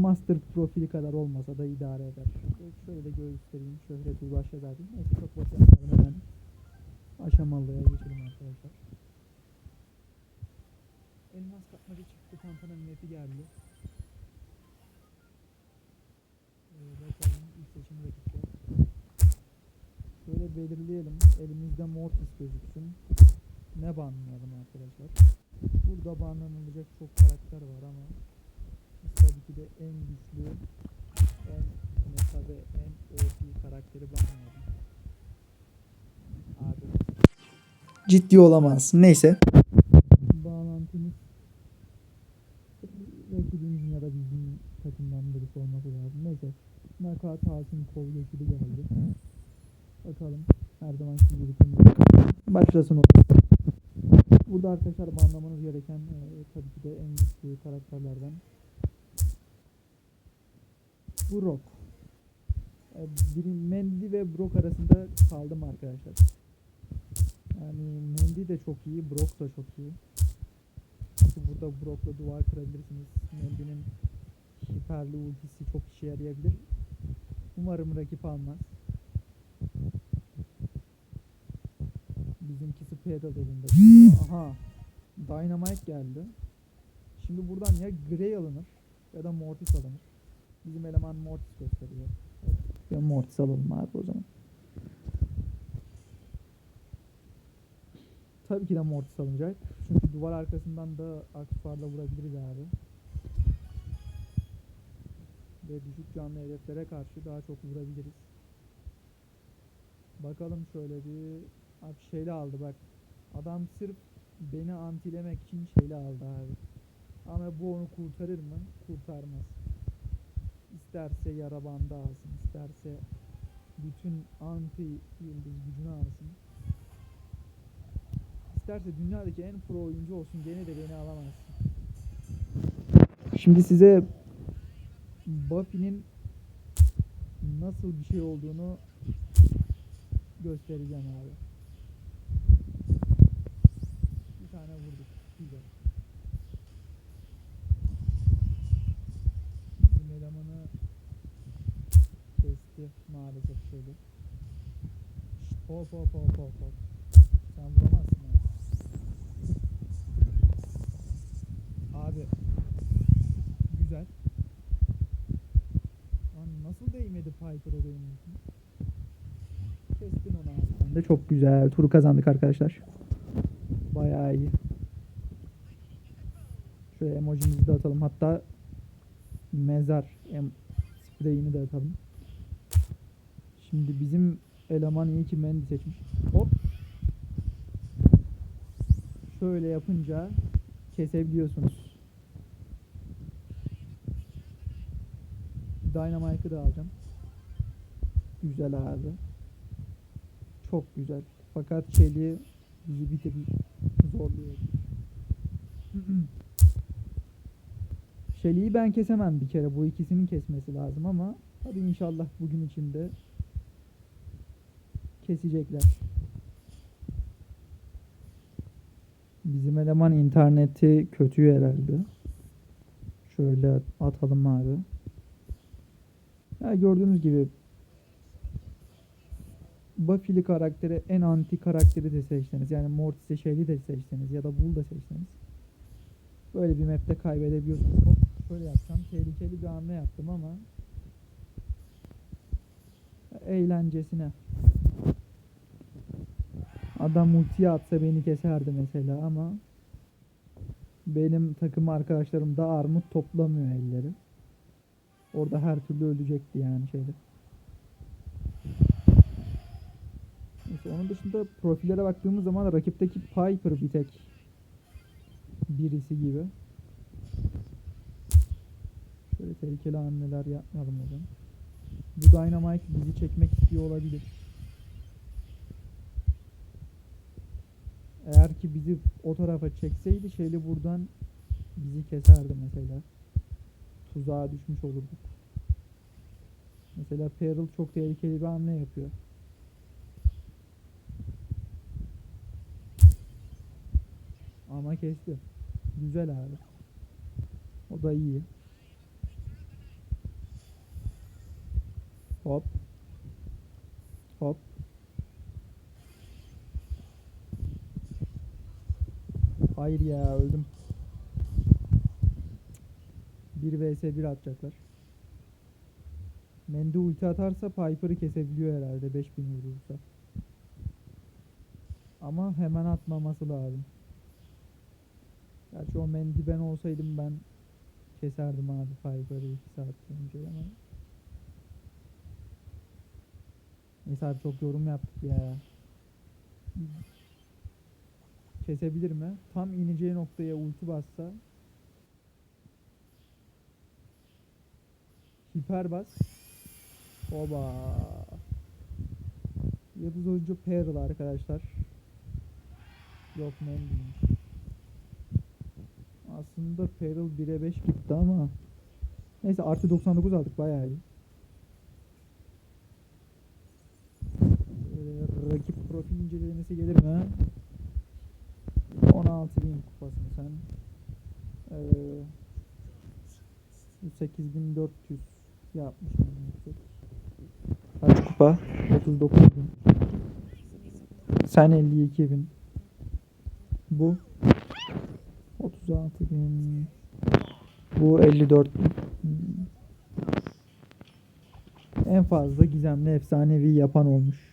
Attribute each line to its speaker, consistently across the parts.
Speaker 1: Master profili kadar olmasa da idare eder. Şöyle- göstereyim. Şöhret Ulaş yazardım. Neyse çok boş yapmayalım hemen. Aşamalıya geçelim arkadaşlar. Elmas kapmaca çıktı. Tantanın neti geldi. Ee, bakalım ilk seçim rakipler. Şöyle belirleyelim. Elimizde Mortis gözüksün. Ne banlayalım arkadaşlar? Burada banlanılacak çok karakter var ama biz tabii ki de en güçlü, en meta ve en OP karakteri banlayalım. Abi. Ciddi olamaz. Neyse. Bağlantımız rakibimizin ya da bizim takımdan birisi olması lazım. Neyse. Nakat Hakim kol geçidi geldi. Bakalım. Her zaman gibi konuyu başlasın o. Burada arkadaşlar anlamanız gereken e, tabii ki de en güçlü karakterlerden Brock. E, Mendy ve Brock arasında kaldım arkadaşlar. Yani Mendy de çok iyi, Brock da çok iyi. Çünkü burada Brock'la duvar kırabilirsiniz. Mendy'nin hiperli ultisi çok işe yarayabilir. Umarım rakip almaz. Bizimkisi pedal elinde. Aha. Dynamite geldi. Şimdi buradan ya Grey alınır ya da Mortis alınır. Bizim eleman Mortis gösteriyor. Ya Mortis alalım abi o zaman. Tabii ki de Mortis alınacak. Çünkü duvar arkasından da aksesuarla vurabiliriz abi. Ve düşük canlı hedeflere karşı daha çok vurabiliriz. Bakalım şöyle bir Abi şeyle aldı bak. Adam sırf beni antilemek için şeyle aldı abi. Ama bu onu kurtarır mı? Kurtarmaz. İsterse yara bandı alsın, isterse bütün anti yıldız gücünü alsın. İsterse dünyadaki en pro oyuncu olsun gene de beni alamaz. Şimdi size Buffy'nin nasıl bir şey olduğunu göstereceğim abi. Bir tane vurduk. Güzel. Bizim elemanı kesti maalesef şöyle. Hop hop hop hop hop. Sen vuramazsın abi. Abi. Güzel. Lan nasıl değmedi Piper o benim için? Kestin onu abi. Sen de çok güzel. Turu kazandık arkadaşlar. Bayağı iyi. Şöyle emojimizi de atalım. Hatta mezar em spreyini de atalım. Şimdi bizim eleman iyi ki Mendy seçmiş. Hop. Şöyle yapınca kesebiliyorsunuz. Dynamite'ı da alacağım. Güzel abi. Çok güzel. Fakat Shelly bizi bir tık zorluyor. Shelly'yi ben kesemem bir kere. Bu ikisinin kesmesi lazım ama hadi inşallah bugün içinde kesecekler. Bizim eleman interneti kötü herhalde. Şöyle atalım abi. Ya gördüğünüz gibi Buffy'li karakteri en anti karakteri de seçseniz yani Mortis'e Shelly de seçseniz ya da Bull da seçseniz böyle bir map'te kaybedebiliyorsunuz. Hop şöyle yapsam tehlikeli bir hamle yaptım ama eğlencesine. Adam ultiye atsa beni keserdi mesela ama benim takım arkadaşlarım da armut toplamıyor elleri. Orada her türlü ölecekti yani şeyde. Neyse onun dışında profillere baktığımız zaman rakipteki Piper bir tek birisi gibi. Şöyle tehlikeli hamleler yapmayalım o zaman. Bu Dynamite bizi çekmek istiyor olabilir. Eğer ki bizi o tarafa çekseydi şeyli buradan bizi keserdi mesela. Tuzağa düşmüş olurduk. Mesela Peril çok tehlikeli bir hamle yapıyor. Ama kesti. Güzel abi. O da iyi. Hop. Hop. Hayır ya öldüm. 1 vs 1 atacaklar. Mendy ulti atarsa Piper'ı kesebiliyor herhalde 5000 vurursa. Ama hemen atmaması lazım. Gerçi o Mendy ben olsaydım ben keserdim abi Piper'ı 2 saat önce ama. Neyse abi çok yorum yaptık ya. Kesebilir mi? Tam ineceği noktaya ulti bassa. Hiper bas. Oba. Yıldız oyuncu Peril arkadaşlar. Yok Mendy'miş. Aslında Peril 1'e 5 gitti ama. Neyse artı 99 aldık bayağı iyi. Ee, rakip profil incelemesi gelir mi? 16.000 kupasını sen. Ee, 8400 yapmışım. Kaç kupa? 39.000. Sen 52.000. Bu 36.000. Bu 54.000. Hmm. En fazla gizemli efsanevi yapan olmuş.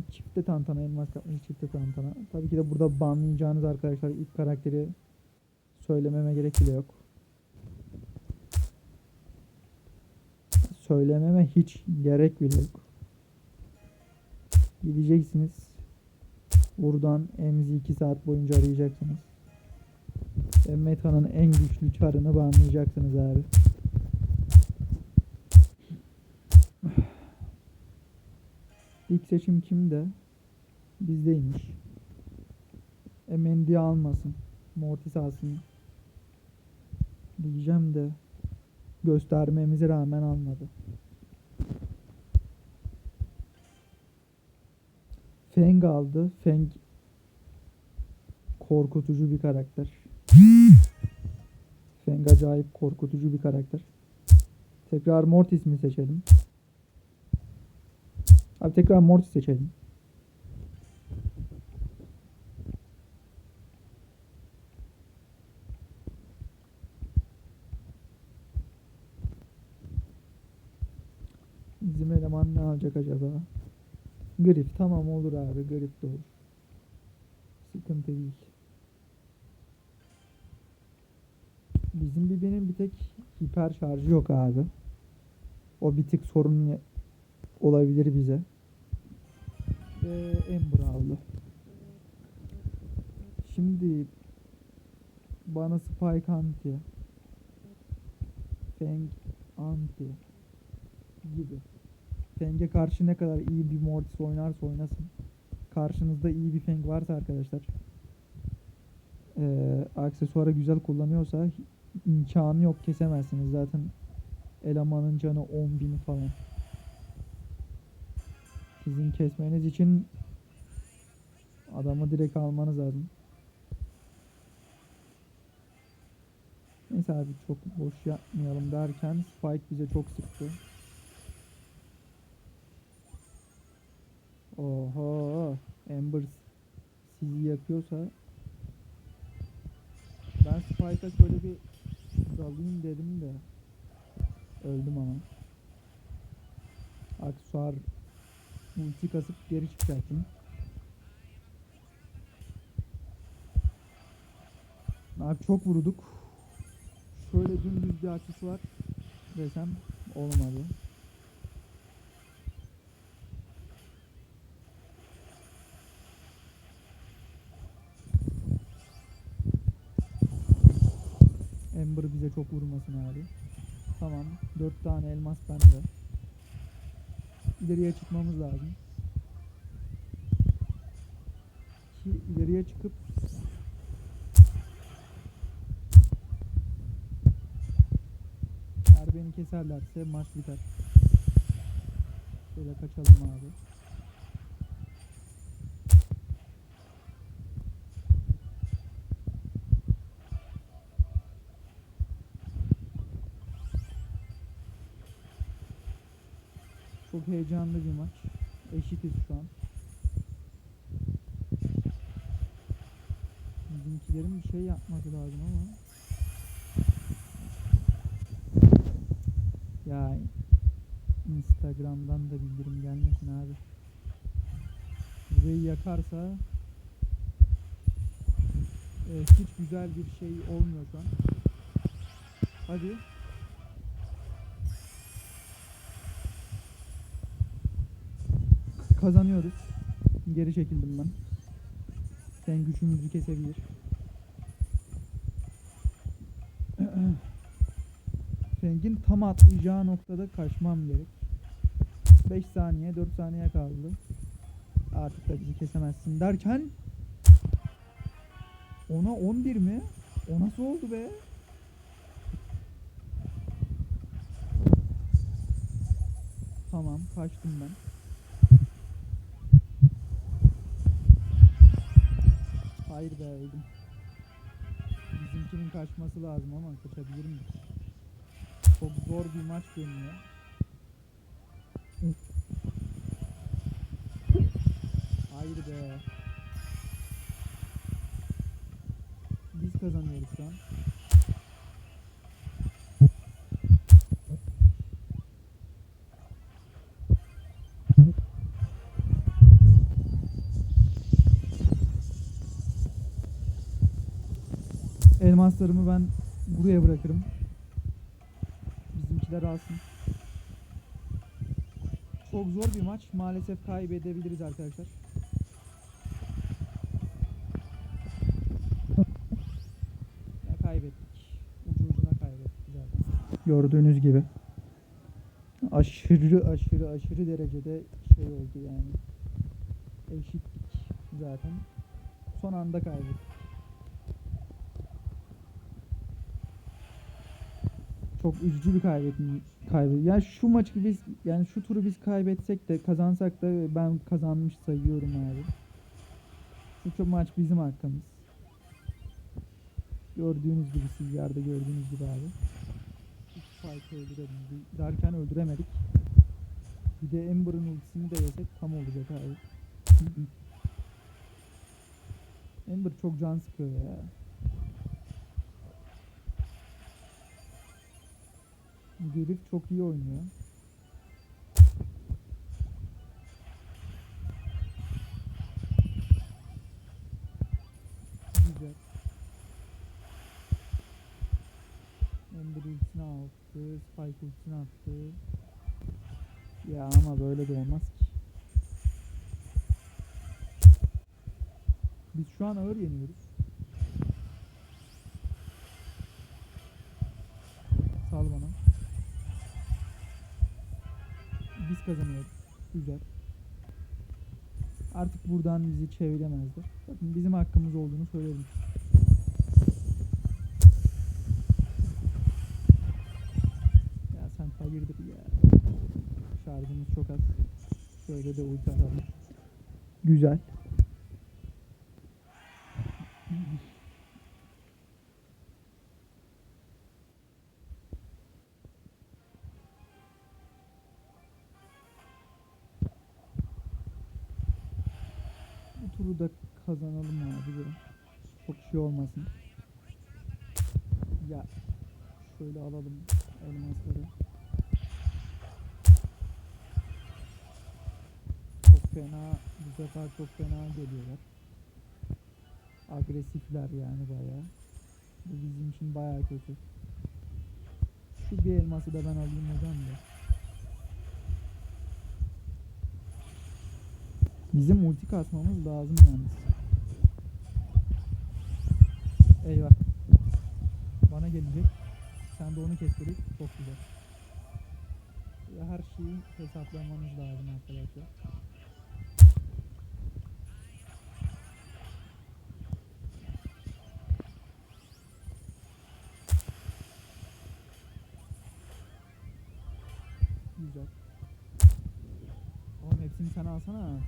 Speaker 1: Tamam çifte tantana elmas kapmış çifte tantana. Tabii ki de burada banlayacağınız arkadaşlar ilk karakteri söylememe gerek bile yok. Söylememe hiç gerek bile yok. Gideceksiniz. Buradan Emzi 2 saat boyunca arayacaksınız. Ve Meta'nın en güçlü çarını banlayacaksınız abi. İlk seçim kimde? Bizdeymiş. E Mendy almasın. Mortis alsın. Diyeceğim de göstermemize rağmen almadı. Feng aldı. Feng korkutucu bir karakter. Feng acayip korkutucu bir karakter. Tekrar Mortis mi seçelim? Abi tekrar Mortis seçelim. Bizim eleman ne alacak acaba? Grif tamam olur abi grif de olur. Sıkıntı değil. Bizim bir benim bir tek hiper şarjı yok abi. O bir tık sorun olabilir bize. Ve Ember aldı. Şimdi bana Spike Anti Feng Anti gibi. Feng'e karşı ne kadar iyi bir Mortis oynarsa oynasın. Karşınızda iyi bir Feng varsa arkadaşlar eee aksesuarı güzel kullanıyorsa imkanı yok kesemezsiniz. Zaten elemanın canı 10.000 falan. Sizin kesmeniz için adamı direkt almanız lazım. Neyse abi çok boş yapmayalım derken Spike bize çok sıktı. Oho, Ember sizi yakıyorsa ben Spike'a şöyle bir dalayım dedim de öldüm ama. Aksuar ulti kasıp geri çıkacaktım. Abi çok vurduk. Şöyle dümdüz bir aksesuar desem olmadı. Ember bize çok vurmasın abi. Tamam. 4 tane elmas bende. İleriye çıkmamız lazım. Ki ileriye çıkıp eğer beni keserlerse maç biter. Şöyle kaçalım abi. Çok heyecanlı bir maç. Eşitiz şu an. Bizimkilerin bir şey yapması lazım ama. Ya Instagram'dan da bildirim gelmesin abi. Burayı yakarsa e, hiç güzel bir şey olmuyor şu. Hadi. Kazanıyoruz. Geri çekildim ben. Sen gücümüzü kesebilir. Feng'in tam atlayacağı noktada kaçmam gerek. 5 saniye 4 saniye kaldı. Artık da bizi kesemezsin derken ona 11 mi? O nasıl oldu be? Tamam kaçtım ben. Hayır be öldüm. Bizimkinin kaçması lazım ama kaçabilir mi? Çok zor bir maç dönüyor. Hayır be. Biz kazanıyoruz şu an. Elmaslarımı ben buraya bırakırım. Bizimkiler alsın. Çok zor bir maç. Maalesef kaybedebiliriz arkadaşlar. Ya kaybettik. Ucu ucuna kaybettik zaten. Gördüğünüz gibi. Aşırı aşırı aşırı derecede şey oldu yani. Eşitlik zaten. Son anda kaybettik. Çok üzücü bir kaybettim. Kaybet. Ya şu maçı biz yani şu turu biz kaybetsek de kazansak da ben kazanmış sayıyorum abi. Çok maç bizim hakkımız. Gördüğünüz gibi siz yerde gördüğünüz gibi abi. Spike'ı öldürelim derken öldüremedik. Bir de Ember'ın ultisini de yesek tam olacak abi. Ember çok can sıkıyor ya. Griff çok iyi oynuyor. Güzel. Ember ultisini attı. Spike ultisini attı. Ya ama böyle de olmaz ki. Biz şu an ağır yeniyoruz. Güzel. Artık buradan bizi çeviremezler. Bakın bizim hakkımız olduğunu söyledim. Ya sen hayırdır ya. Şarjımız çok az. Şöyle de atalım. Güzel. Şey olmasın. Ya şöyle alalım elmasları. Çok fena bu sefer çok fena geliyorlar. Agresifler yani bayağı. Bu bizim için bayağı kötü. Şu bir elması da ben alayım hocam da. Bizim multi kasmamız lazım yalnız. Bana gelecek. Sen de onu kestirip çok güzel. Her şeyi hesaplamanız lazım arkadaşlar. Güzel. Oğlum hepsini sen alsana.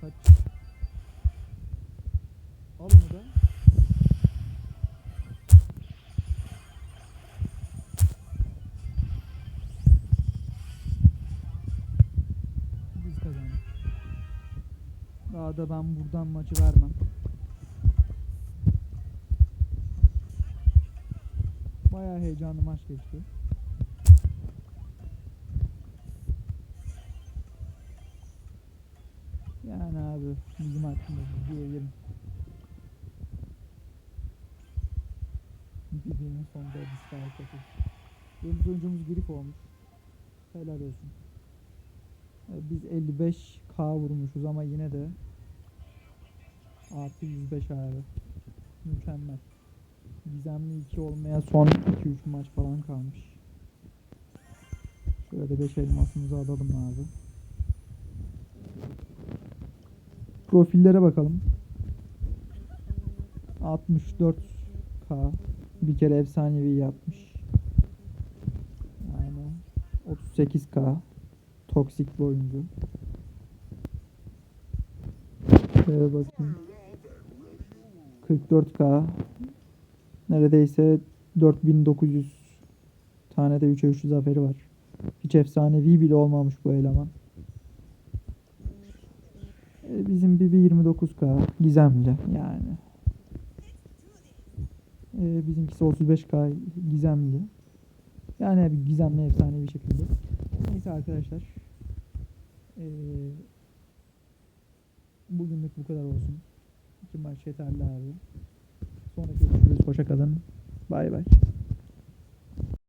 Speaker 1: Kaç. Al onu da. Daha da ben buradan maçı vermem. Bayağı heyecanlı maç geçti. Yani abi bizim hakkımızda diyelim. Birbirinin sonunda dislike atıyor. Benim oyuncumuz Grif olmuş. Helal olsun. Ee, Biz 55k vurmuşuz ama yine de artı 105 abi. Mükemmel. Gizemli 2 olmaya son 2-3 maç falan kalmış. Şöyle 5 elmasımızı alalım abi. Profillere bakalım. 64k bir kere efsanevi yapmış. Yani 38k toksik bir oyuncu. Şöyle bakayım. 44k neredeyse 4900 tane de 3'e 3 zaferi var. Hiç efsanevi bile olmamış bu eleman. E, Bizim bir 29k gizemli yani. E, bizimkisi 35k gizemli. Yani bir gizemli efsane bir şekilde. Neyse arkadaşlar. E, bugünlük bu kadar olsun. İki maç yeterli abi. Sonra görüşürüz. Hoşça kalın. Bay bay.